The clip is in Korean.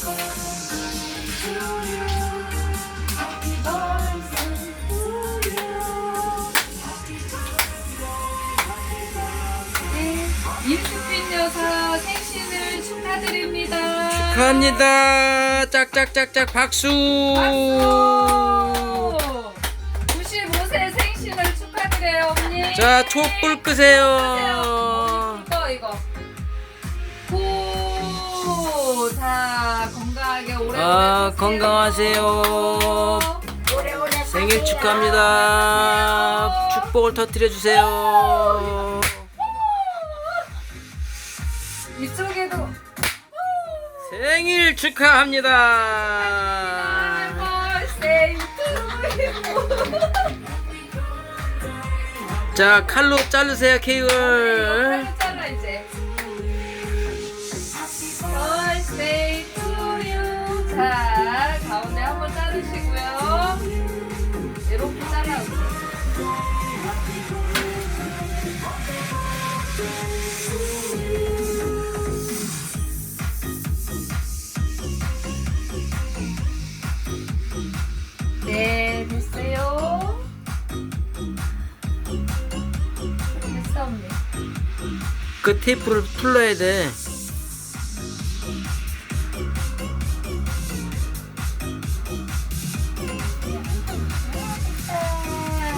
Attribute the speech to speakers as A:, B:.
A: 네, 이수빈 여사 생신을 축하드립니다.
B: 축하합니다. 짝짝짝짝 박수.
A: 박수! 95세 생신을 축하드려요, 언니.
B: 자, 촛불 끄세요.
A: 이거 이거. 호. 자, 건강하게 오래오래
B: 아,
A: 사세요.
B: 건강하세요.
A: 오래오래
B: 생일
A: 사세요.
B: 축하합니다. 축복을 터뜨려 주세요.
A: 이쪽에도
B: 생일 축하합니다. 자, 칼로 자르세요, 케이크를.
A: 칼로 잘라 이제. 자, 가운데 한 번 자르시고요. 이렇게 잘라. 네, 됐어요. 됐어, 언니.
B: 그 테이프를 풀러야 돼.